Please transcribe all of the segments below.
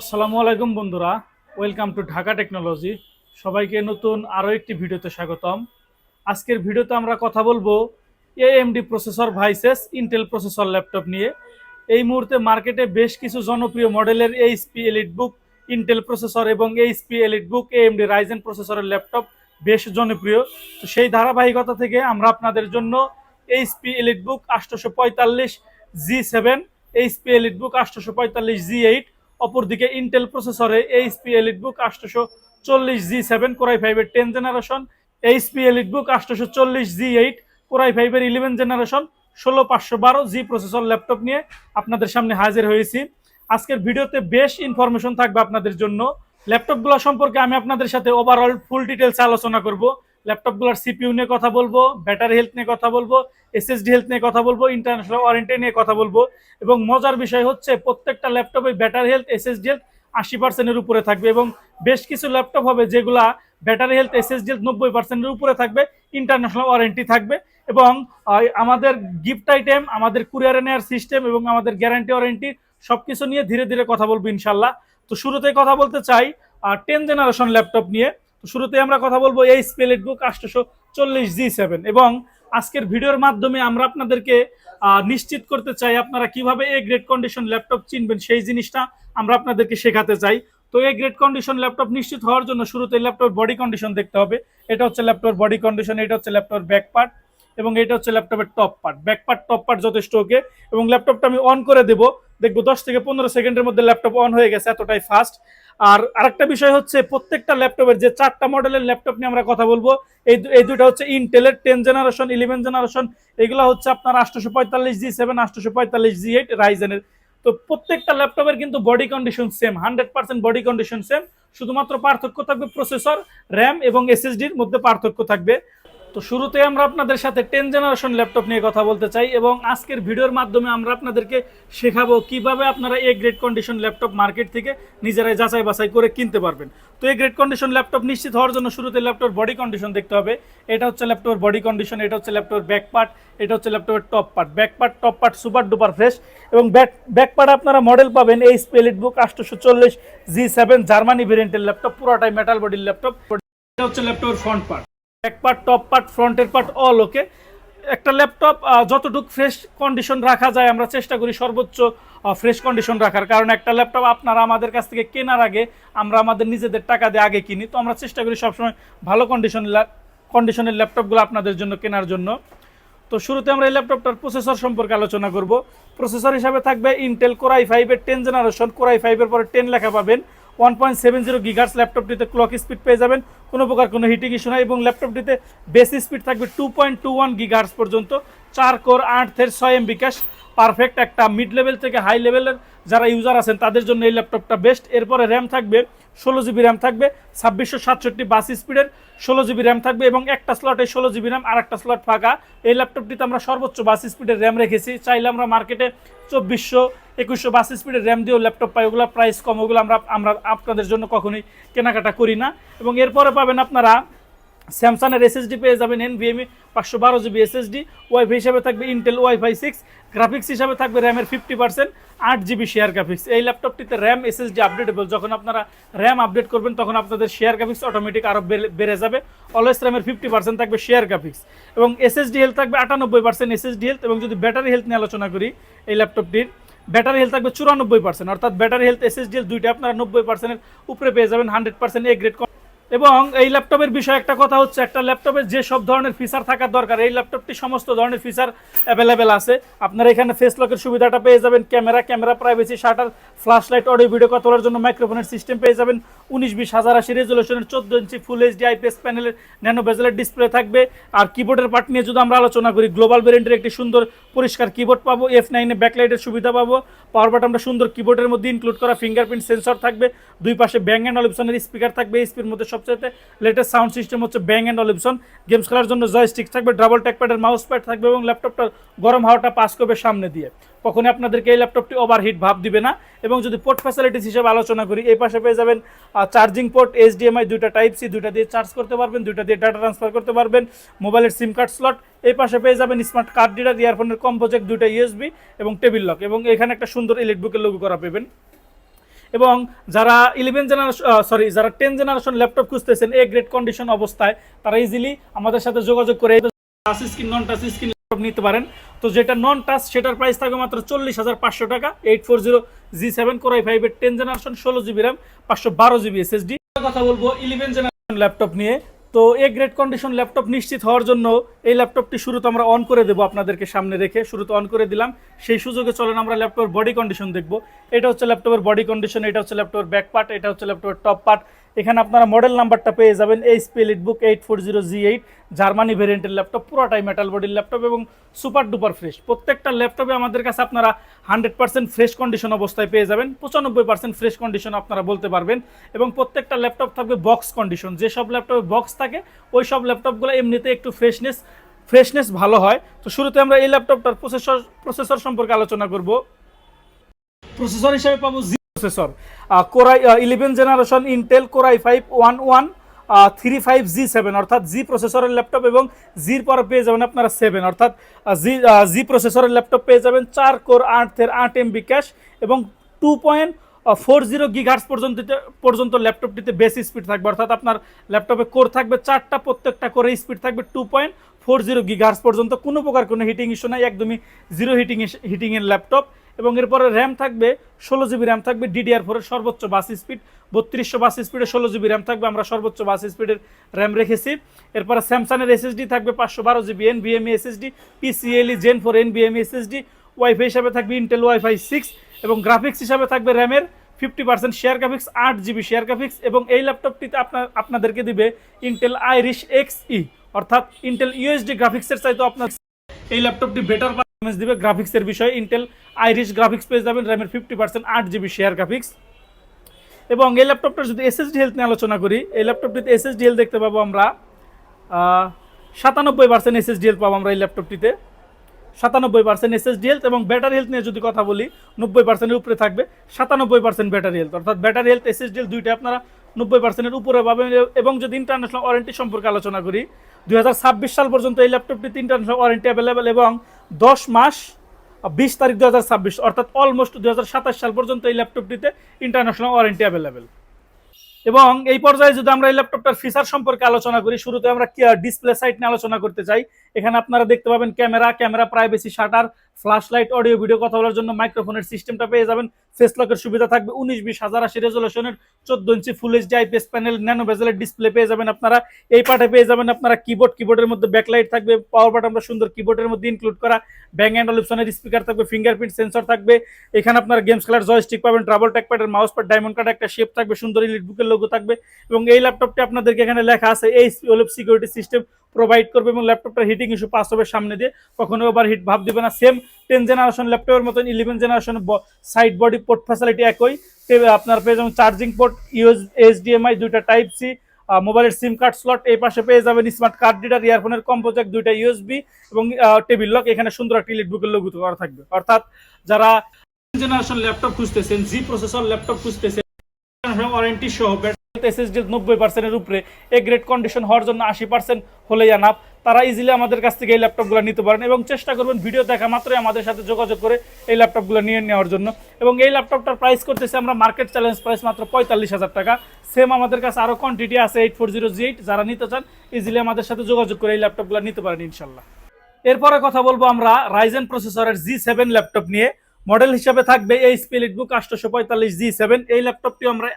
আসসালামু আলাইকুম বন্ধুরা, ওয়েলকাম টু ঢাকা টেকনোলজি। সবাইকে নতুন আরও একটি ভিডিওতে স্বাগতম। আজকের ভিডিওতে আমরা কথা বলব AMD processor versus Intel processor laptop নিয়ে। এই মুহূর্তে মার্কেটে বেশ কিছু জনপ্রিয় মডেলের HP EliteBook Intel processor এবং HP EliteBook AMD Ryzen প্রসেসরের ল্যাপটপ বেশ জনপ্রিয়। তো সেই ধারাবাহিকতা থেকে আমরা আপনাদের জন্য এইচপি এলিট বুক আটশোশো পঁয়তাল্লিশ G seven HP EliteBook আটশোশো পঁয়তাল্লিশ জি এইট অপরদিকে ইন্টেল প্রসেসরে এইচপি এলিটবুক আটশোশো চল্লিশ জি সেভেন কোরাই ফাইভের টেন জেনারেশন এইচপি এলিটবুক আটশোশো চল্লিশ জি এইট কোরাই ফাইভের ইলেভেন জেনারেশন ষোলো পাঁচশো বারো জি প্রসেসর ল্যাপটপ নিয়ে আপনাদের সামনে হাজির হয়েছি। আজকের ভিডিওতে বেশ ইনফরমেশন থাকবে আপনাদের জন্য। ল্যাপটপগুলো সম্পর্কে আমি আপনাদের সাথে ওভারঅল ফুল ডিটেলস আলোচনা করব। ল্যাপটপগুলোর সিপিইউ নিয়ে কথা বলব ব্যাটারি হেলথ নিয়ে কথা বলব এসএসডি হেলথ নিয়ে কথা বলব ইন্টারন্যাশনাল ওয়ারেন্টি নিয়ে কথা বলব এবং মজার বিষয় হচ্ছে প্রত্যেকটা ল্যাপটপে ব্যাটারি হেলথ এসএসডি হেলথ আশি পার্সেন্টের উপরে থাকবে এবং বেশ কিছু ল্যাপটপ হবে যেগুলা ব্যাটারি হেলথ এসএসডি হেলথ নব্বই পার্সেন্টের উপরে থাকবে ইন্টারন্যাশনাল ওয়ারেন্টি থাকবে এবং আমাদের গিফট আইটেম আমাদের কুরিয়ারে নেওয়ার সিস্টেম এবং আমাদের গ্যারান্টি ওয়ারেন্টি সব কিছু নিয়ে ধীরে ধীরে কথা বলব ইনশাল্লাহ। তো শুরুতেই কথা বলতে চাই টেন জেনারেশন ল্যাপটপ নিয়ে। শুরুতে আমরা কথা বলব এই স্পেলেট বুক আটশোশো চল্লিশ জি সেভেন এবং আজকের ভিডিওর মাধ্যমে আমরা আপনাদেরকে নিশ্চিত করতে চাই আপনারা কীভাবে এ গ্রেড কন্ডিশন ল্যাপটপ চিনবেন সেই জিনিসটা আমরা আপনাদেরকে শেখাতে চাই। তো এই গ্রেড কন্ডিশন ল্যাপটপ নিশ্চিত হওয়ার জন্য শুরুতে ল্যাপটপ বডি কন্ডিশন দেখতে হবে। এটা হচ্ছে ল্যাপটপ বডি কন্ডিশন এটা হচ্ছে ল্যাপটপ ব্যাক পার্ট এবং এটা হচ্ছে ল্যাপটপের top part back part top part যথেষ্ট ওকে এবং ল্যাপটপটা আমি অন করে দেবো। দেখব দশ থেকে পনেরো সেকেন্ডের মধ্যে ল্যাপটপ অন হয়ে গেছে, এতটাই ফাস্ট আর আরেকটা বিষয় হচ্ছে প্রত্যেকটা ল্যাপটপের যে চারটা মডেলের ল্যাপটপ নিয়ে আমরা কথা বলব, এই এই দুটো হচ্ছে ইন্টেলের টেন জেনারেশন ইলেভেন জেনারেশন এগুলো হচ্ছে আপনার আটশোশো পঁয়তাল্লিশ জি সেভেন আটশোশো পঁয়তাল্লিশ জি এইট রাইজেনের তো প্রত্যেকটা ল্যাপটপের কিন্তু body condition same hundred percent body condition same শুধুমাত্র পার্থক্য থাকবে প্রসেসর র্যাম এবং এসএসডির মধ্যে পার্থক্য থাকবে। তো শুরুতে আমরা আপনাদের সাথে টেন জেনারেশন ল্যাপটপ নিয়ে কথা বলতে চাই এবং আজকের ভিডিওর মাধ্যমে আমরা আপনাদেরকে শেখাবো কীভাবে আপনারা A grade condition laptop market থেকে নিজেরাই যাচাই বাছাই করে কিনতে পারবেন। তো এই গ্রেড কন্ডিশন ল্যাপটপ নিশ্চিত হওয়ার জন্য শুরুতে ল্যাপটপ বডি কন্ডিশন দেখতে হবে। এটা হচ্ছে ল্যাপটপের বডি কন্ডিশন এটা হচ্ছে ল্যাপটপের ব্যাক পার্ট এটা হচ্ছে ল্যাপটপের top part back part top part super duper fresh এবং ব্যাক ব্যাক পার্ট আপনারা মডেল পাবেন এই স্পেলিট বুক আটশোশো চল্লিশ জি সেভেন জার্মানি ভেরিয়েন্টের ল্যাপটপ পুরোটাই মেটাল বডির ল্যাপটপ এটা হচ্ছে ল্যাপটপের front part back part top part ফ্রন্টের পার্ট অল ওকে একটা ল্যাপটপ যতটুকু ফ্রেশ কন্ডিশন রাখা যায়, আমরা চেষ্টা করি সর্বোচ্চ ফ্রেশ কন্ডিশন রাখার। কারণ একটা ল্যাপটপ আপনারা আমাদের কাছ থেকে কেনার আগে আমরা আমাদের নিজেদের টাকা দিয়ে আগে কিনি। তো আমরা চেষ্টা করি সবসময় ভালো কন্ডিশন কন্ডিশনের ল্যাপটপগুলো আপনাদের জন্য কেনার জন্য। তো শুরুতে আমরা এই ল্যাপটপটার প্রসেসর সম্পর্কে আলোচনা করব। প্রসেসর হিসাবে থাকবে ইন্টেল কোরাই ফাইভের টেন জেনারেশন কোরাই ফাইভের পরে টেন লেখা পাবেন। One point seven zero gigahertz ল্যাপটপটিতে clock speed পেয়ে যাবেন। কোনো প্রকার কোনো হিটিং ইস্যু নয় এবং ল্যাপটপটিতে বেশি স্পিড থাকবে two point two one gigahertz পর্যন্ত। চার কোর আট থের ছয় এম বিকাশ পারফেক্ট একটা মিড লেভেল থেকে হাই লেভেলের যারা ইউজার আছেন, তাদের জন্য এই ল্যাপটপটা বেস্ট এরপরে র্যাম থাকবে ষোলো জিবি র্যাম থাকবে, ছাব্বিশশো সাতষট্টি বাস স্পিডের ষোলো জিবি র্যাম থাকবে এবং একটা স্লটে ষোলো জিবি র্যাম আর একটা স্লট ফাঁকা। এই ল্যাপটপটিতে আমরা সর্বোচ্চ বাস স্পিডের র্যাম রেখেছি। চাইলে আমরা মার্কেটে চব্বিশশো একুশশো বাস স্পিডের র্যাম দিয়েও ল্যাপটপ পাই। ওগুলো প্রাইস কম, ওগুলো আমরা আমরা আপনাদের জন্য কখনোই কেনাকাটা করি না। এবং এরপরে পাবেন আপনারা স্যামসাংয়ের এসএসডি পেয়ে যাবেন এনভিএমই পাঁচশো বারো জিবি এসএসডি ওয়াইফাই হিসাবে থাকবে ইন্টেল ওয়াইফাই সিক্স গ্রাফিক্স হিসাবে থাকবে র্যামের ফিফটি পার্সেন্ট আট জিবি শেয়ার গ্রাফিক্স এই ল্যাপটপটিতে র্যাম এসএসডি আপডেটেবল যখন আপনারা র্যাম আপডেট করবেন, তখন আপনাদের শেয়ার গ্রাফিক্স অটোমেটিক আরও বেড়ে যাবে। অলওয়েস র্যামের ফিফটি পার্সেন্ট থাকবে শেয়ার গ্রাফিক্স এবং এসএসডি হেলথ থাকবে আটানব্বই পার্সেন্ট এসএসডি হেলথ এবং যদি ব্যাটারি হেলথ নিয়ে আলোচনা করি, এই ল্যাপটপটির ব্যাটারি হেলথ থাকবে চুরানব্বই পার্সেন্ট অর্থাৎ ব্যাটারি হেলথ এসএসডি হেলথ দুইটা আপনারা নব্বই পার্সেন্টের উপরে পেয়ে যাবেন হান্ড্রেড পার্সেন্ট এ গ্রেড এবং এই ল্যাপটপের বিষয়ে একটা কথা হচ্ছে, একটা ল্যাপটপের যে সব ধরনের ফিচার থাকার দরকার, এই ল্যাপটপটি সমস্ত ধরনের ফিচার অ্যাভেলেবেল আছে। আপনারা এখানে ফেস লকের সুবিধাটা পেয়ে যাবেন camera camera privacy shutter flash light audio video কথা বলার জন্য মাইক্রোফোনের সিস্টেম পেয়ে যাবেন। উনিশ বিশ হাজার আশি রেজলিউশনের চোদ্দ ইঞ্চি ফুল এইচডি আইপিএস প্যানেলের ন্যানো বেজেলের ডিসপ্লে থাকবে। আর কিবোর্ডের পার্ট নিয়ে যদি আমরা আলোচনা করি গ্লোবাল ভেরিয়েন্টের একটি সুন্দর পরিষ্কার কিবোর্ড পাবো এফ নাইনে ব্যাকলাইটের সুবিধা পাবো। পাওয়ার বাট আমরা সুন্দর কিবোর্ডের মধ্যে ইনক্লুড করা ফিঙ্গারপ্রিন্ট সেন্সর থাকবে। দুই পাশে ব্যাং অ্যান্ড অলিপসনের স্পিকার থাকবে স্পির মধ্যে সবচেয়ে লেটেস্ট সাউন্ড সিস্টেম হচ্ছে ব্যাং অ্যান্ড অলিপসন গেমস খেলার জন্য জয় জয়স্টিক থাকবে ডাবল ট্যাকপ্যাডের মাউস প্যাড থাকবে এবং ল্যাপটপটা গরম হাওয়াটা পাস করবে সামনে দিয়ে। কখনই আপনাদেরকে এই ল্যাপটপটি ওভারহিট ভাব দিবে না এবং যদি পোর্ট ফ্যাসিলিটিস হিসেবে আলোচনা করি, এই পাশে পেয়ে যাবেন চার্জিং পোর্ট এইচডিএমআই দুইটা টাইপ সি দুইটা দিয়ে চার্জ করতে পারবেন, দুইটা দিয়ে ডাটা ট্রান্সফার করতে পারবেন মোবাইলের সিম কার্ড স্লট এই পাশে পেয়ে যাবেন স্মার্ট কার্ড রিডার ইয়ারফোনের কম্পোজেক্ট দুইটা ইউএসবি এবং টেবিল লক এবং এখানে একটা সুন্দর ইলেকট্রিকের লোগো করা পাবেন। এবং যারা ইলেভেন জেনারেশন সরি যারা টেন জেনারেশন ল্যাপটপ খুঁজতেছেন এ গ্রেড কন্ডিশন অবস্থায়, তারা ইজিলি আমাদের সাথে যোগাযোগ করে touch screen non touch screen নিতে পারেন। তো যেটা নন টাচ সেটার প্রাইস থাকবে মাত্র চল্লিশ হাজার পাঁচশো টাকা। Eight four zero G seven core i ফাইভের টেন জেনারেশন ষোলো জিবি র্যাম পাঁচশো বারো জিবি এসএসডি কথা বলব ইলেভেন জেনারেশন ল্যাপটপ নিয়ে। তো এ গ্রেড কন্ডিশন ল্যাপটপ নিশ্চিত হওয়ার জন্য এই ল্যাপটপটি শুরুতে আমরা অন করে দেবো আপনাদেরকে সামনে রেখে। শুরুতে অন করে দিলাম। সেই সুযোগে চলেন আমরা ল্যাপটপের বডি কন্ডিশন দেখব। এটা হচ্ছে ল্যাপটপের বডি কন্ডিশন এটা হচ্ছে ল্যাপটপের ব্যাক পার্ট এটা হচ্ছে ল্যাপটপের টপ পার্ট এখানে আপনারা মডেল নাম্বারটা পেয়ে যাবেন HP book eight four zero G eight Germany ভেরিয়েন্টের ল্যাপটপ পুরোটাই মেটাল বডির ল্যাপটপ এবং সুপার ডুপার ফ্রেশ প্রত্যেকটা ল্যাপটপে আমাদের কাছে আপনারা হান্ড্রেড পার্সেন্ট ফ্রেশ কন্ডিশন অবস্থায় পেয়ে যাবেন। পঁচানব্বই পার্সেন্ট ফ্রেশ কন্ডিশন আপনারা বলতে পারবেন। এবং প্রত্যেকটা ল্যাপটপ থাকবে বক্স কন্ডিশন যেসব ল্যাপটপে বক্স থাকে, ওই সব ল্যাপটপগুলো এমনিতে একটু ফ্রেশনেস ফ্রেশনেস ভালো হয়। তো শুরুতে আমরা এই ল্যাপটপটার প্রসেসর প্রসেসর সম্পর্কে আলোচনা করব। প্রসেসর হিসেবে পাবো G processor core i eleven generation Intel core i five one one three five G seven অর্থাৎ জি প্রসেসরের ল্যাপটপ এবং জির পরে পেয়ে যাবেন আপনারা সেভেন অর্থাৎ জি জি প্রসেসরের ল্যাপটপ পেয়ে যাবেন চার কোর আটের আট এমবি ক্যাশ এবং two point four zero gigahertz পর্যন্ত পর্যন্ত ল্যাপটপটিতে বেশি স্পিড থাকবে, অর্থাৎ আপনার ল্যাপটপে কোর থাকবে চারটা, প্রত্যেকটা করে স্পিড থাকবে two point four zero gigahertz পর্যন্ত, কোনো প্রকার কোনো হিটিং ইস্যু নাই, একদমই জিরো হিটিং হিটিংয়ের ল্যাপটপ এবং এরপরে র্যাম থাকবে, ষোলো জিবি র্যাম থাকবে ডিডিআর ফোরের সর্বোচ্চ বাস স্পিড বত্রিশশো বাস স্পিডে ষোলো জিবি র্যাম থাকবে, আমরা সর্বোচ্চ বাস স্পিডের র্যাম রেখেছি। এরপরে স্যামসাংয়ের এসএসডি থাকবে, পাঁচশো বারো GB N VME SSD PCIe gen four N VME SSD wifi হিসাবে থাকবে ইন্টেল ওয়াইফাই সিক্স এবং গ্রাফিক্স হিসাবে থাকবে র্যামের ফিফটি পার্সেন্ট শেয়ার গ্রাফিক্স আট জিবি শেয়ার গ্রাফিক্স এবং এই ল্যাপটপটিতে আপনার, আপনাদেরকে দিবে ইন্টেল আইরিশ এক্স ই অর্থাৎ ইন্টেল ইউএসডি গ্রাফিক্সের চাইতে আপনার এই ল্যাপটপটি বেটার পারফরমেন্স দিবে গ্রাফিক্সের বিষয়ে ইন্টেল আইরিশ গ্রাফিক্স পেয়ে যাবেন র্যামের ফিফটি পার্সেন্ট আট জিবি শেয়ার গ্রাফিক্স এবং এই ল্যাপটপটা যদি এসএসডি হেলথ নিয়ে আলোচনা করি, এই ল্যাপটপটিতে এসএসডি হেলথ দেখতে পাবো আমরা সাতানব্বই পার্সেন্ট এসএসডি হেলথ পাবো আমরা এই ল্যাপটপটিতে সাতানব্বই পার্সেন্ট এসএসডি হেলথ এবং ব্যাটারি হেলথ নিয়ে যদি কথা বলি, নব্বই পার্সেন্টের উপরে থাকবে, সাতানব্বই পার্সেন্ট ব্যাটারি হেলথ অর্থাৎ ব্যাটারি হেলথ এসএসডি হেলথ দুইটা আপনারা নব্বই পার্সেন্টের উপরে পাবেন। এবং যদি ইন্টারন্যাশনাল ওয়ারেন্টি সম্পর্কে আলোচনা করি দুই হাজার ছাব্বিশ সাল পর্যন্ত এই ল্যাপটপটি তিনটা ওয়ারেন্টি অ্যাভেলেবেল এবং দশ মাস বিশ তারিখ দুই হাজার ছাব্বিশ, অর্থাৎ অলমোস্ট দুহাজার সাতাশ সাল পর্যন্ত এই ল্যাপটপটিতে ইন্টারন্যাশনাল ওয়ারেন্টি অ্যাভেলেবেল এবং এই পর্যায়ে যদি আমরা এই ল্যাপটপটার ফিচার সম্পর্কে আলোচনা করি, শুরুতে আমরা ডিসপ্লে সাইট নিয়ে আলোচনা করতে চাই, এখানে আপনারা দেখতে পাবেন camera camera privacy shutter flash light audio video কথা বলার জন্য মাইক্রোফোনের সিস্টেমটা পেয়ে যাবেন। ফেস লকের সুবিধা থাকবে উনিশ বিশ হাজার আশি রেজলেশনের চোদ্দ ইঞ্চি full HD IPS panel nano ভেজেলের display পেয়ে যাবেন আপনারা। এই পার্টে পেয়ে যাবেন আপনারা কিবোর্ড কিবোর্ডের মধ্যে ব্যাকলাইট থাকবে পাওয়ার বাট আমরা সুন্দর কিবোর্ডের মধ্যে ইনক্লুড করা। ব্যাং অ্যান্ড অলিপসনের স্পিকার থাকবে ফিঙ্গারপ্রিন্ট সেন্সর থাকবে। এখানে আপনারা গেমস খেলার জয়স্টিক পাবেন ট্রাভেল ট্যাক প্যাডের মাউস প্যাড ডায়মন্ড কার্ড একটা শেপ থাকবে, সুন্দর ইলিট বুকের লোগো থাকবে। এবং এই ল্যাপটপটি আপনাদেরকে এখানে লেখা আছে এই সিকিউরিটি সিস্টেম প্রোভাইড করবে এবং ল্যাপটপটার হিটিং ইস্যু পাস হবে সামনে দিয়ে কখনো ওভার হিট ভাব দিবে না। সেম টেন জেনারেশন ল্যাপটপের মতন eleven generation side body port facility একই। আপনার পেয়ে যাবেন চার্জিং পোর্ট ইউএস এইচডিএমআই দুইটা টাইপ সি মোবাইলের সিম কার্ড স্লট এই পাশে পেয়ে যাবেন স্মার্ট কার্ড রিডার ইয়ারফোনের কম্পো জ্যাক দুইটা ইউএসবি এবং টেবিল লক এখানে সুন্দর একটা ইলেট বুকের লোগো করা থাকবে। অর্থাৎ যারা জেনারেশন ল্যাপটপ খুঁজতেছেন জি প্রসেসর ল্যাপটপ খুঁজতেছেন ওয়ারেন্টি সহ এসএসডি নব্বই পার্সেন্টের উপরে এ কন্ডিশন হওয়ার জন্য আশি পার্সেন্ট হলেই আনাপ তারা ইজিলি আমাদের কাছ থেকে এই ল্যাপটপগুলো নিতে পারেন এবং চেষ্টা করবেন ভিডিও দেখা মাত্রই আমাদের সাথে যোগাযোগ করে এই ল্যাপটপগুলো নিয়ে নেওয়ার জন্য। এবং এই ল্যাপটপটার প্রাইস করতেছি আমরা মার্কেট চ্যালেঞ্জ প্রাইস মাত্র পঁয়তাল্লিশ হাজার টাকা। সেম আমাদের কাছে আরও কোয়ান্টিটি আছে eight four zero G eight যারা নিতে চান ইজিলি আমাদের সাথে যোগাযোগ করে এই ল্যাপটপগুলো নিতে পারেন ইনশাল্লাহ। এরপরে কথা বলব আমরা রাইজেন প্রসেসরের জি সেভেন ল্যাপটপ নিয়ে। মডেল হিসাবে থাকবে এই আটশোশো পঁয়তাল্লিশ জি সেভেন এই ল্যাপটপটি আমরা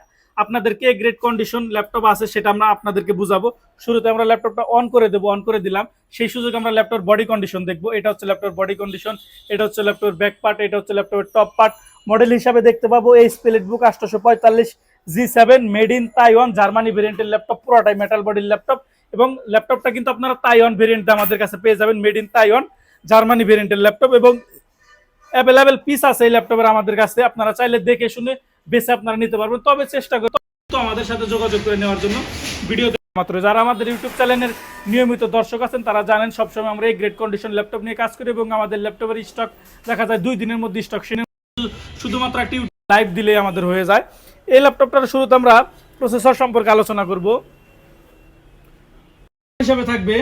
আপনাদেরকে গ্রেড কন্ডিশন ল্যাপটপ আছে সেটা আমরা আপনাদেরকে বুঝাবো। শুরুতে আমরা ল্যাপটপটা অন করে দেবো অন করে দিলাম। সেই সুযোগে আমরা ল্যাপটপ বডি কন্ডিশন দেখব। এটা হচ্ছে ল্যাপটপ বডি কন্ডিশন এটা হচ্ছে ল্যাপটপের ব্যাক পার্ট এটা হচ্ছে ল্যাপটপের টপ পার্ট মডেল হিসাবে দেখতে পাবো এই স্পেলেট বুক আটশোশো পঁয়তাল্লিশ G seven made in Taiwan Germany ভেরিয়েন্টের ল্যাপটপ পুরোটাই মেটাল বডির ল্যাপটপ এবং ল্যাপটপটা কিন্তু আপনারা তাইওয়ান ভেরিয়েন্টে আমাদের কাছে পেয়ে যাবেন মেড ইন তাইওয়ান জার্মানি ভেরিয়েন্টের ল্যাপটপ এবং অ্যাভেলেবেল পিস আছে এই ল্যাপটপের আমাদের কাছে, আপনারা চাইলে দেখে শুনে বেছে আপনারা নিতে পারবেন। তবে চেষ্টা করতে আমাদের সাথে যোগাযোগ করে নেওয়ার জন্য। ভিডিও মাত্র যারা আমাদের ইউটিউব চ্যানেলের নিয়মিত দর্শক আছেন, তারা জানেন সবসময় আমরা এই গ্রেড কন্ডিশন ল্যাপটপ নিয়ে কাজ করি এবং আমাদের ল্যাপটপের স্টক দেখা যায় দুই দিনের মধ্যে স্টক শুধুমাত্র একটি লাইভ দিলেই আমাদের হয়ে যায়। এই ল্যাপটপটার শুরুতে আমরা প্রসেসর সম্পর্কে আলোচনা করব। হিসাবে থাকবে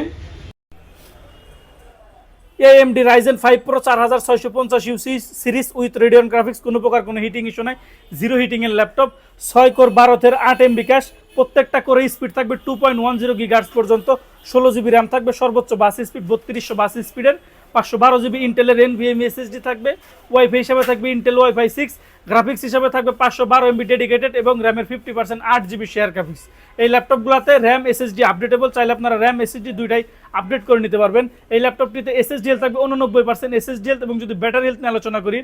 এএমডি রাইজেন ফাইভ প্রো চার হাজার ছয়শো পঞ্চাশ UC series with Radeon graphics কোনো প্রকার কোনো হিটিং ইস্যু নাই জিরো হিটিং এর ল্যাপটপ ছয় কোর বারোতের আট এমবি ক্যাশ প্রত্যেকটা করে স্পিড থাকবে two point one zero gigahertz পর্যন্ত, ষোলো জিবি র্যাম থাকবে, সর্বোচ্চ বাস স্পিড বত্রিশশো বাস স্পিডের পাঁচশো বারো জিবি ইন্টেলের এনভিএম এসএসডি থাকবে ওয়াইফাই হিসাবে থাকবে ইন্টেল ওয়াইফাই সিক্স গ্রাফিক্স হিসাবে থাকবে পাঁচশো বারো এমবি ডেডিকেটেড এবং র্যামের ফিফটি পার্সেন্ট আট জিবি শেয়ার গ্রাফিক্স এই ল্যাপটপগুলোতে র্যাম এসএসডি আপডেটেবল চাইলে আপনারা র্যাম এসএসডি দুইটাই আপডেট করে নিতে পারবেন। এই ল্যাপটপটিতে এসএসডিএল থাকবে উননব্বই পার্সেন্ট এসএসডিএল এবং যদি ব্যাটারি হেলথ নিয়ে আলোচনা করি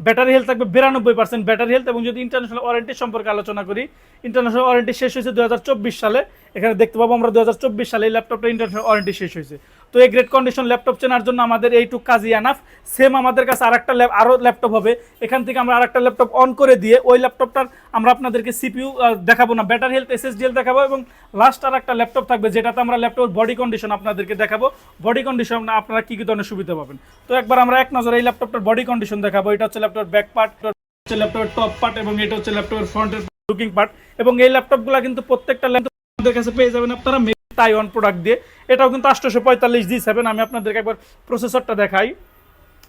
ব্যাটারি হেলথ থাকবে বিরানব্বই পার্সেন্ট ব্যাটারি হেলথ এবং যদি ইন্টারন্যাশনাল ওয়ারেন্টি সম্পর্কে আলোচনা করি ইন্টারন্যাশনাল ওয়ারেন্টি শেষ হয়েছে দু হাজার চব্বিশ সালে। এখানে দেখতে পাবো আমরা দু হাজার চব্বিশ সালে এই ল্যাপটপটা ইন্টারন্যাশনাল ওয়ারেন্টি শেষ হয়েছে। তো এই গ্রেট কন্ডিশন ল্যাপটপ চেনার জন্য আমাদের এইটুক কাজই আনাফ সেম আমাদের কাছে আরেকটা ল্যাপ আরও ল্যাপটপ হবে। এখান থেকে আমরা আরেকটা ল্যাপটপ অন করে দিয়ে ওই ল্যাপটপটার আমরা আপনাদেরকে সিপিউ দেখাবো না। ব্যাটারি হেলথ এসএসডিএল দেখাবো এবং লাস্ট আর একটা ল্যাপটপ থাকবে, যেটাতে আমরা ল্যাপটপের বডি কন্ডিশন আপনাদেরকে দেখাবো। বডি কন্ডিশন আপনারা কী কী ধরনের সুবিধা পাবেন? তো একবার আমরা এক নজরে এই ল্যাপটপটার বডি কন্ডিশন দেখাবো। এটা হচ্ছে ল্যাপটপের ব্যাক পার্ট হচ্ছে ল্যাপটপের টপ পার্ট এবং এটা হচ্ছে ল্যাপটপের ফ্রন্টের লুকিং পার্ট এবং এই ল্যাপটপগুলো কিন্তু প্রত্যেকটা ল্যাপটপ আমাদের কাছে পেয়ে যাবেন আপনারা। তাইওয়ান প্রোডাক্ট দিয়ে। এটাও কিন্তু আটশোশো পঁয়তাল্লিশ জি সেভেন আমি আপনাদেরকে একবার প্রসেসরটা দেখাই।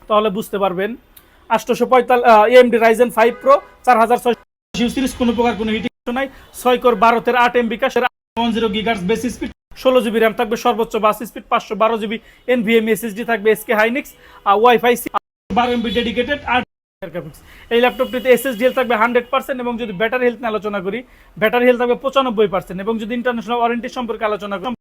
তাহলে বুঝতে পারবেন। আটশোশো পঁয়তাল্লিশ এমডি রাইজেন ফাইভ প্রো চার হাজার ছয় সিরিজ কোনো প্রকার কোনো হিটিং নাই। ছয় কোর বারোতের আট M কাশের one zero gigahertz base speed ষোলো জিবি র্যাম থাকবে, সর্বোচ্চ বাস স্পিড পাঁচশো বারো জিবি এনভিএম এসএসডি থাকবে এসকে হাইনিক্স আর ওয়াইফাই বারো এমবি ডেডিকেটেড আর এই ল্যাপটপটিতে এসএসডিএল থাকবে হান্ড্রেড পার্সেন্ট এবং যদি ব্যাটারি হেলথ নিয়ে আলোচনা করি ব্যাটারি হেলথ থাকবে পঁচানব্বই পার্সেন্ট এবং যদি ইন্টারন্যাশনাল ওয়ারেন্টি সম্পর্কে আলোচনা করি,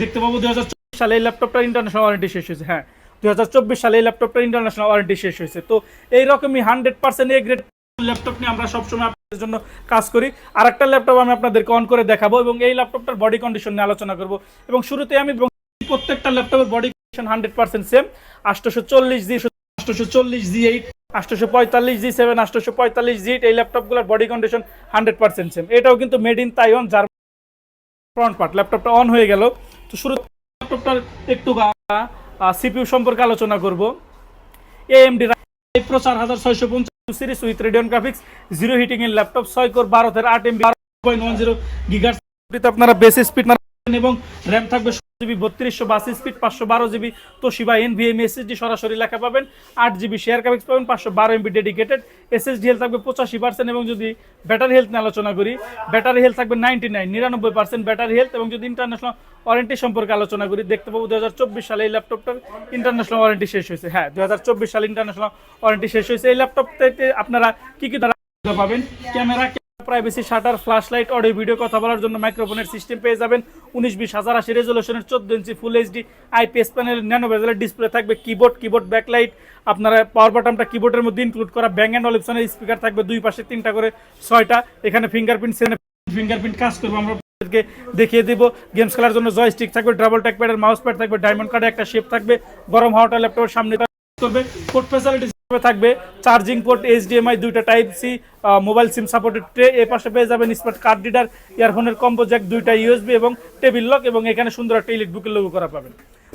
দেখতে পাবো দুই হাজার সালে এই ল্যাপটপটা ইন্টারন্যাশনাল ওয়ারেন্টি শেষ হয়েছে হ্যাঁ। দুই হাজার চব্বিশ সালে এই ল্যাপটপটা ইন্টারন্যাশনাল ওয়ারেন্টি শেষ হয়েছে। তো এইরকমই hundred percent A grade laptop নিয়ে আমরা সবসময় আপনাদের জন্য কাজ করি। আর একটা ল্যাপটপ আমি আপনাদেরকে অন করে দেখাবো এবং এই ল্যাপটপটার বডি কন্ডিশন নিয়ে আলোচনা করব। এবং শুরুতে আমি প্রত্যেকটা ল্যাপটপের body condition hundred percent same আটশোশো চল্লিশ জি আটশোশো চল্লিশ জি এইট আটশোশো পঁয়তাল্লিশ জি সেভেন আটশোশো পঁয়তাল্লিশ জি এই ল্যাপটপগুলোর body condition hundred percent same এটাও কিন্তু মেড ইন তাইওয়ান যার ফ্রন্ট পার্ট ল্যাপটপটা অন হয়ে গেল। তো শুরু ল্যাপটপটার একটু সিপিইউ সম্পর্কে আলোচনা করব। এএমডি প্রো চার হাজার ছয়শো পঞ্চাশ series with Radeon graphics zero heating এর ল্যাপটপ, ছয় কোর বারো থেকে আট এমবি পয়েন্ট ওয়ান জিরো গিগার আপনারা বেস স্পিড এবং র্যাম থাকবে জিবি, বত্রিশশো বাস স্পিড পাঁচশো বারো জিবি। তো তোশিবা এনভিএম এসএসডি সরাসরি লেখা পাবেন। আট জিবি শেয়ার গ্রাফিক্স পাবেন, পাঁচশো বারো এমবি ডেডিকেটেড এসএসডি হেলথ থাকবে পঁচাশি পার্সেন্ট এবং যদি ব্যাটারি হেলথ নিয়ে আলোচনা করি ব্যাটারি হেলথ থাকবে নাইনটি নাইন নিরানব্বই পার্সেন্ট ব্যাটারি হেলথ এবং যদি ইন্টারন্যাশনাল ওয়ারেন্টি সম্পর্কে আলোচনা করি, দেখতে পাবো দু হাজার চব্বিশ সালে এই ল্যাপটপটার ইন্টারন্যাশনাল ওয়ারেন্টি শেষ হয়েছে। হ্যাঁ দু হাজার চব্বিশ সালে ইন্টারন্যাশনাল ওয়ারেন্টি শেষ হয়েছে। এই ল্যাপটপটাতে আপনারা কি কি দ্বারা পাবেন? Camera privacy shutter flash light audio video কথা বলার জন্য মাইক্রোফোনের সিস্টেম পেয়ে যাবেন। উনিশ, বিশ, হাজার, আশি রেজলিউশনের চোদ্দ ইঞ্চি full HD IPS panel nano বেজেলের display থাকবে কিবোর্ড কিবোর্ড ব্যাকলাইট আপনারা পাওয়ার বাটনটা কিবোর্ডের মধ্যে ইনক্লুড করা ব্যাং অ্যান্ড অলিপসনের স্পিকার থাকবে, দুই পাশে তিনটা করে, ছয়টা। এখানে ফিঙ্গারপ্রিন্ট সেনে ফিঙ্গারপ্রিন্ট কাজ করব, আমরা দেখিয়ে দিব। গেমস খেলার জন্য জয়স্টিক থাকবে ডাবল ট্যাক প্যাডের মাউস প্যাড থাকবে ডায়মন্ড কার্ডে একটা শেপ থাকবে, গরম হাওয়াটা ল্যাপটপের সামনে করবে পোর্ট ফ্যাসিলিটি থাকবে চার্জিং পোর্ট এইচডিএমআই দুইটা type C mobile SIM supported tray এ পাশে পেয়ে যাবেন স্মার্ট কার্ড রিডার ইয়ারফোনের কম্বো জ্যাক দুইটা ইউএসবি এবং টেবিল লক এবং এখানে সুন্দর একটা ইলেক বুকের লোগো করা পাবেন।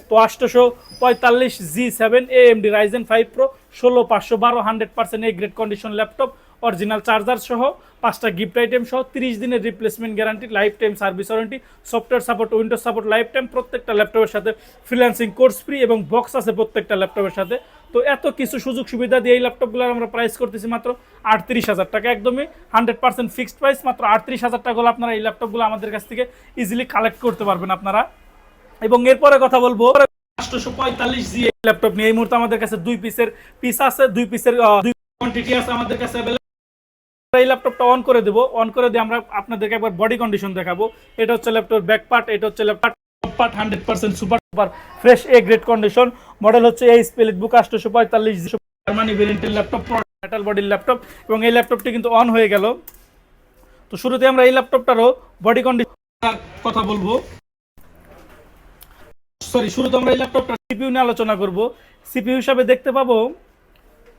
তো আটশোশো পঁয়তাল্লিশ G seven A M D Ryzen five pro ষোলো পাঁচশো বারো hundred percent A grade condition laptop original charger সহ, পাঁচটা গিফট আইটেম সহ, তিরিশ দিনের replacement guarantee lifetime service warranty software support Windows support lifetime প্রত্যেকটা ল্যাপটপের সাথে ফ্রিল্যান্সিং কোর্স ফ্রি এবং বক্স আছে প্রত্যেকটা ল্যাপটপের সাথে। তো এত কিছু সুযোগ সুবিধা দিয়ে এই ল্যাপটপগুলোর আমরা প্রাইস করতেছি মাত্র আটত্রিশ হাজার টাকা। একদমই হান্ড্রেড পার্সেন্ট ফিক্সড প্রাইস মাত্র আটত্রিশ হাজার টাকা হলে আপনারা এই ল্যাপটপগুলো আমাদের কাছ থেকে ইজিলি কালেক্ট করতে পারবেন আপনারা। এবং এরপরে কথা বলব আটশোশো পঁয়তাল্লিশ জি ল্যাপটপ নিয়ে। এই মুহূর্তে আমাদের কাছে দুই পিসের পিস আছে, দুই পিসের কোয়ান্টিটি আছে আমাদের কাছে এই ল্যাপটপটা অন করে দেবো। অন করে দিয়ে আমরা আপনাদেরকে একবার বডি কন্ডিশন দেখাবো। এটা হচ্ছে ল্যাপটপ ব্যাক পার্ট এটা হচ্ছে laptop part hundred percent super super fresh A grade condition model হচ্ছে এই স্পেলিট বুক আটশোশো পঁয়তাল্লিশ জার্মানি ভেরিয়েন্টের ল্যাপটপ মেটাল বডির ল্যাপটপ এবং এই ল্যাপটপটি কিন্তু অন হয়ে গেল। তো শুরুতে আমরা এই ল্যাপটপটারও বডি কন্ডিশন কথা বলব। সরি শুরুতে আমরা এই ল্যাপটপটা সিপিইউ নিয়ে আলোচনা করব। সিপিইউ হিসাবে দেখতে পাবো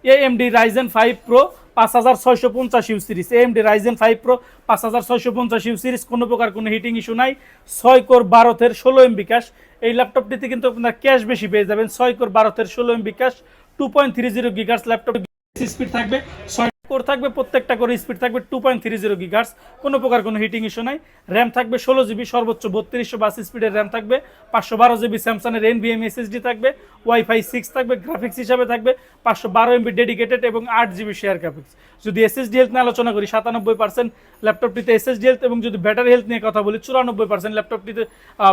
এএমডি রাইজেন ফাইভ প্রো পাঁচ হাজার ছয়শো পঞ্চাশ U series. AMD Ryzen five pro পাঁচ হাজার ছয়শো পঞ্চাশ ইউ সিরিজ, কোনো প্রকার কোনো হিটিং ইস্যু নাই। ছয় কোর বারোতের ষোলো এমবি ক্যাশ এই ল্যাপটপটিতে কিন্তু আপনার ক্যাশ বেশি পেয়ে যাবেন। ছয় কোর বারোতের ষোলো MB cache two point three zero gigahertz laptop speed থাকবে। ছয় কোর থাকবে প্রত্যেকটা করে, স্পিড থাকবে two point three zero gigahertz কোনো প্রকার কোনো হিটিং ইস্যু নাই। র্যাম থাকবে ষোলো জিবি সর্বোচ্চ বত্রিশশো বাস স্পিডের র্যাম থাকবে, পাঁচশো বারো জিবি স্যামসাংয়ের এন ভিএম এসএসডি থাকবে ওয়াইফাই সিক্স থাকবে গ্রাফিক্স হিসাবে থাকবে, পাঁচশো বারো এমবি ডেডিকেটেড এবং আট জিবি শেয়ার গ্রাফিক্স যদি এসএসডি হেলথ নিয়ে আলোচনা করি, সাতানব্বই পার্সেন্ট ল্যাপটপটিতে এসএসডি হেলথ এবং যদি ব্যাটারি হেলথ নিয়ে কথা বলি, চুরানব্বই পার্সেন্ট ল্যাপটপটিতে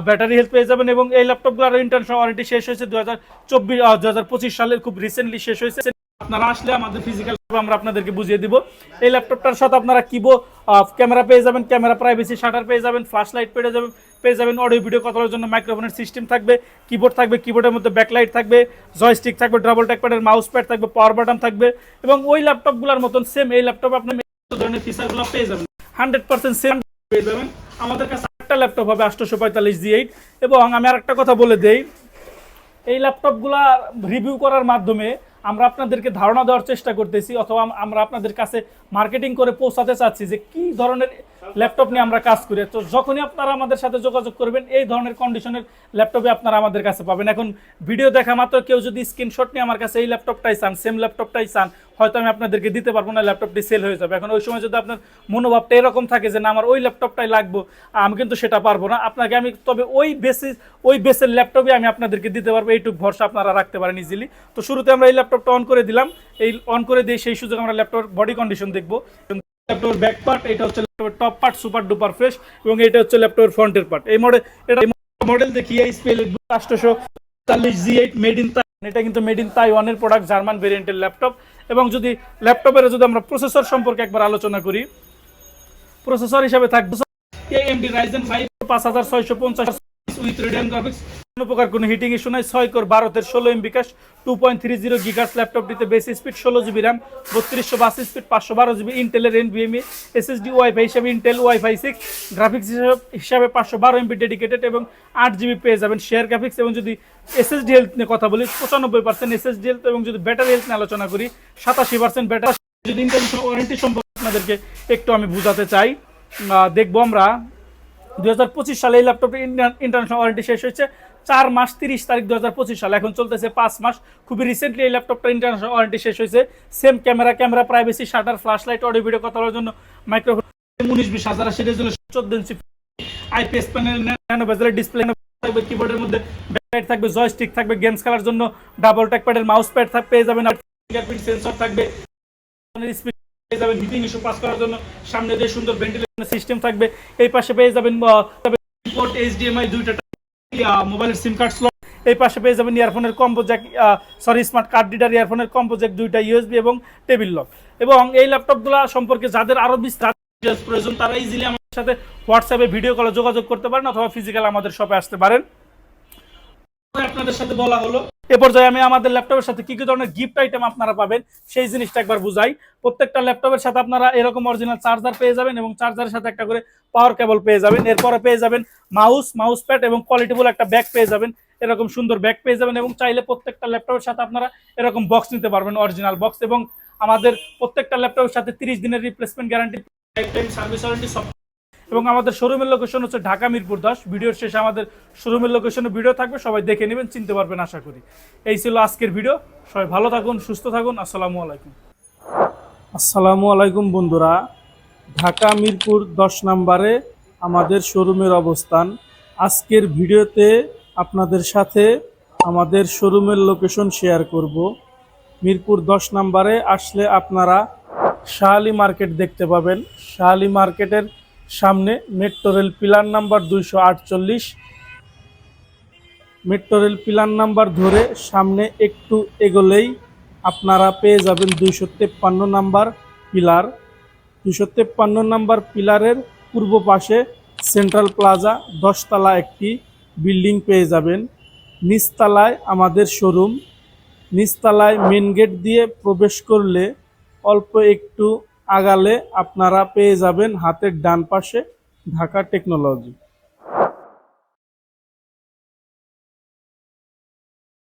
ব্যাটারি হেলথ পেয়ে যাবেন এবং এই ল্যাপটপগুলো আরও ইন্টারন্যাশনাল ওয়ারেন্টি শেষ হয়েছে দু হাজার চব্বিশ দু হাজার পঁচিশ সালের, খুব রিসেন্টলি শেষ হয়েছে। আপনারা আসলে আমাদের ফিজিক্যাল আমরা আপনাদেরকে বুঝিয়ে দিব। এই ল্যাপটপটার সাথে আপনারা কিবো ক্যামেরা পেয়ে যাবেন ক্যামেরা প্রাইভেসি শাটার পেয়ে যাবেন ফ্ল্যাশ লাইট পেয়ে যাবেন পেয়ে যাবেন অডিও ভিডিও কথার জন্য মাইক্রোফোনের সিস্টেম থাকবে কিবোর্ড থাকবে কিবোর্ডের মধ্যে ব্যাকলাইট থাকবে জয়স্টিক থাকবে ডাবল ট্যাকপ্যাডের মাউস প্যাড থাকবে পাওয়ার বাটন থাকবে এবং ওই ল্যাপটপগুলোর মতন সেম এই ল্যাপটপ আপনি ধরনের ফিচারগুলো পেয়ে যাবেন। হান্ড্রেড পার্সেন্ট সেম পেয়ে যাবেন। আমাদের কাছে একটা ল্যাপটপ হবে আটশোশো পঁয়তাল্লিশ জি এইট এবং আমি আর একটা কথা বলে দেই, এই ল্যাপটপগুলা রিভিউ করার মাধ্যমে আমরা আপনাদেরকে ধারণা দেওয়ার চেষ্টা করতেছি, অথবা আমরা আপনাদের কাছে মার্কেটিং করে পৌঁছাতে চাচ্ছি যে কি ধরনের ল্যাপটপ নিয়ে আমরা কাজ করি। তো যখনই আপনারা আমাদের সাথে যোগাযোগ করবেন, এই ধরনের কন্ডিশনের ল্যাপটপে আপনারা আমাদের কাছে পাবেন। এখন ভিডিও দেখা মাত্র কেউ যদি স্ক্রিনশট নিয়ে আমার কাছে এই ল্যাপটপটাই চান সেম ল্যাপটপটাই চান, হয়তো আমি আপনাদেরকে দিতে পারব না, ল্যাপটপটি সেল হয়ে যাবে। এখন ওই সময় যদি আপনার মনোভাবটা এরকম থাকে যে, না, আমার ওই ল্যাপটপটাই লাগবো, আমি কিন্তু সেটা পারব না, আপনাকে আমি, তবে ওই বেসিস ওই বেসের ল্যাপটপই আমি আপনাদেরকে দিতে পারব। এইটুকু ভরসা আপনারা রাখতে পারেন ইজিলি তো শুরুতে আমরা এই ল্যাপটপটা অন করে দিলাম। এই অন করে দিয়ে সেই সুযোগ আমরা ল্যাপটপের বডি কন্ডিশন দেখব। ল্যাপটপের ব্যাক পার্ট এটা হচ্ছে ল্যাপটপের top part super duper fresh এবং এটা হচ্ছে ল্যাপটপের ফ্রন্টের পার্ট এই মডেল এটা মডেল দেখি, এই আটশোশো চল্লিশ জি এইট মেড ইন এটা কিন্তু মেড ইন তাইওয়ানের প্রোডাক্ট জার্মান ভেরিয়েন্টের ল্যাপটপ এবং যদি ল্যাপটপের যদি আমরা প্রসেসর সম্পর্কে একবার আলোচনা করি প্রসেসর হিসাবে থাকবে এএমডি রাইজেন ফাইভ পাঁচ হাজার ছয়শো পঞ্চাশ গ্রাফিক্স কোনো প্রকার কোনো হিটিং ইস্যু নাই, ছয় কোর ভারতের ষোলো এম বিকাশ two point three zero gigahertz ল্যাপটপটিতে base speed ষোলো জিবি র্যাম বত্রিশশো বাসি স্পিড পাঁচশো বারো জিবি ইন্টেলের এন ভিএমই এসএসডি ওয়াইফাই হিসাবে ইন্টেল ওয়াইফাই সিক্স গ্রাফিক্স হিসাবে পাঁচশো বারো এমবি ডেডিকেটেড এবং আট জিবি পেয়ে যাবেন শেয়ার গ্রাফিক্স এবং যদি এসএসডি হেলথ নিয়ে কথা বলি, পঁচানব্বই পার্সেন্ট এসএসডি হেলথ এবং যদি ব্যাটারি হেলথ নিয়ে আলোচনা করি, সাতাশি পার্সেন্ট ব্যাটারি যদি ইন্টারন্যাশনাল ওয়ারেন্টি সম্পর্কে আপনাদেরকে একটু আমি বুঝাতে চাই দেখব আমরা দুই হাজার পঁচিশ সালে এই ল্যাপটপের ইন্টারন্যাশনাল ওয়ারেন্টি শেষ হয়েছে। চার মাস তিরিশ তারিখ দু হাজার পঁচিশ সালে। এখন চলতেছে পাঁচ মাস। খুবই রিসেন্টলি এই ল্যাপটপটা ইন্টারন্যাশনাল ওয়ারেন্টি শেষ হয়েছে। Same camera camera privacy shutter flash light audio video কথা বলার জন্য মাইক্রোফোন উনিশ বিশ হাজার। চোদ্দ ইঞ্চি আইপিএস প্যানেল ন্যানো বেজেলের ডিসপ্লে থাকবে কিবোর্ডের মধ্যে ব্যাকলাইট থাকবে জয়স্টিক থাকবে গেমস খেলার জন্য ডাবল ট্যাক প্যাডের মাউস প্যাড থাকবে পেয়ে যাবেন। ফিঙ্গারপ্রিন্ট সেন্সর থাকবে। স্পিড পেয়ে যাবেন হিটিং ইস্যু পাস করার জন্য। সামনে দিয়ে সুন্দর ভেন্টিলেশন সিস্টেম থাকবে, এই পাশে পেয়ে যাবেন পোর্ট এইচডিএমআই দুইটা মোবাইলের সিম কার্ড স্লট এই পাশে পেয়ে যাবেন ইয়ারফোনের combo jack sorry smart card reader ইয়ারফোনের combo jack দুইটা ইউএসবি এবং টেবিল লক এবং এই ল্যাপটপগুলো সম্পর্কে যাদের আরও বিস্তার প্রয়োজন, তারা ইজিলি আমাদের সাথে হোয়াটসঅ্যাপে ভিডিও কলে যোগাযোগ করতে পারেন অথবা ফিজিক্যাল আমাদের শপে আসতে পারেন। আপনাদের সাথে বলা হলো। এ পর্যায়ে আমি আমাদের ল্যাপটপের সাথে কি কি ধরনের গিফট আইটেম আপনারা পাবেন, সেই জিনিসটা একবার বুঝাই। প্রত্যেকটা ল্যাপটপের সাথে আপনারা এরকম অরিজিনাল চার্জার পেয়ে যাবেন এবং চার্জারের সাথে একটা করে পাওয়ার কেবল পেয়ে যাবেন। এরপরে পেয়ে যাবেন মাউস মাউস প্যাড এবং কোয়ালিটিফুল একটা ব্যাগ পেয়ে যাবেন। এরকম সুন্দর ব্যাগ পেয়ে যাবেন এবং চাইলে প্রত্যেকটা ল্যাপটপের সাথে আপনারা এরকম বক্স নিতে পারবেন অরিজিনাল বক্স এবং আমাদের প্রত্যেকটা ল্যাপটপের সাথে তিরিশ দিনের রিপ্লেসমেন্ট গ্যারান্টি সার্ভিস ওয়ারেন্টি সব এবং আমাদের শোরুমের লোকেশন হচ্ছে ঢাকা মিরপুর দশ। ভিডিওর শেষে আমাদের শোরুমের লোকেশনে ভিডিও থাকবে, সবাই দেখে নেবেন, চিনতে পারবেন, আশা করি। এই ছিল আজকের ভিডিও। সবাই ভালো থাকুন, সুস্থ থাকুন, আসসালামু আলাইকুম। আসসালামু আলাইকুম বন্ধুরা। ঢাকা মিরপুর দশ নম্বরে আমাদের শোরুমের অবস্থান। আজকের ভিডিওতে আপনাদের সাথে আমাদের শোরুমের লোকেশন শেয়ার করব। মিরপুর দশ নম্বরে আসলে আপনারা শাহালি মার্কেট দেখতে পাবেন। শাহালি মার্কেটের সামনে মেট্রো রেল পিলার নাম্বার দুইশো আটচল্লিশ। মেট্রো রেল পিলার নাম্বার ধরে সামনে একটু এগোলেই আপনারা পেয়ে যাবেন দুইশো তেপ্পান্ন নাম্বার পিলার। দুইশো তেপ্পান্ন নাম্বার পিলারের পূর্ব পাশে সেন্ট্রাল প্লাজা, দশতলা একটি বিল্ডিং পেয়ে যাবেন। নিচতলায় আমাদের শোরুম। নিচতলায় মেন গেট দিয়ে প্রবেশ করলে অল্প একটু আগালে আপনারা পেয়ে যাবেন হাতের ডান পাশে ঢাকা টেকনোলজি।